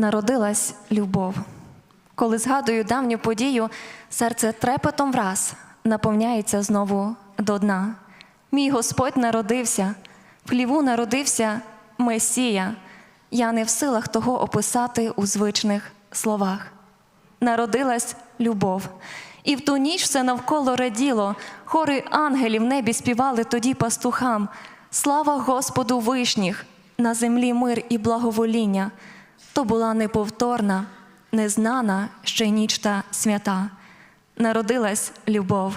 народилась любов. Коли згадую давню подію, серце трепетом враз наповняється знову до дна. Мій Господь народився, в хліву народився Месія. Я не в силах того описати у звичних словах. Народилась любов, і в ту ніч все навколо раділо, хори ангелів в небі співали тоді пастухам. Слава Господу вишніх, на землі мир і благовоління. То була неповторна, незнана ще й ніч та свята. Народилась любов,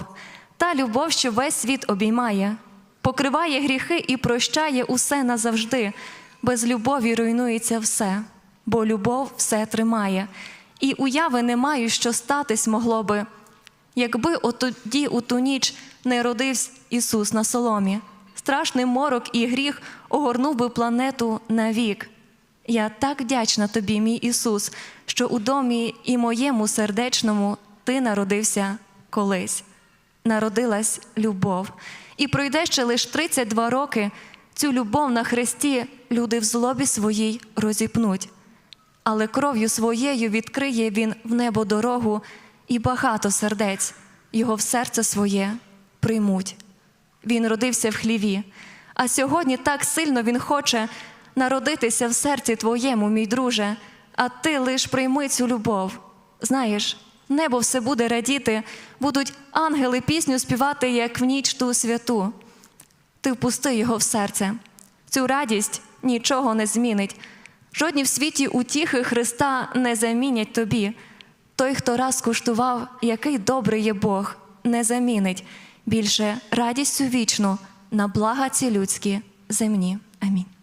та любов, що весь світ обіймає, покриває гріхи і прощає усе назавжди. Без любові руйнується все, бо любов все тримає. І уяви не маю, що статись могло би, якби отоді у ту ніч не родився Ісус на соломі. Страшний морок і гріх огорнув би планету навік. Я так вдячна тобі, мій Ісус, що у домі і моєму сердечному ти народився колись. Народилась любов. І пройде ще лиш 32 роки. Цю любов на хресті люди в злобі своїй розіпнуть. Але кров'ю своєю відкриє він в небо дорогу, і багато сердець його в серце своє приймуть. Він родився в хліві, а сьогодні так сильно він хоче народитися в серці твоєму, мій друже, а ти лиш прийми цю любов. Знаєш, небо все буде радіти, будуть ангели пісню співати, як в ніч ту святу. Ти впусти його в серце. Цю радість нічого не змінить. Жодні в світі утіхи Христа не замінять тобі. Той, хто раз куштував, який добрий є Бог, не замінить більше радістю вічну на блага ці людські земні. Амінь.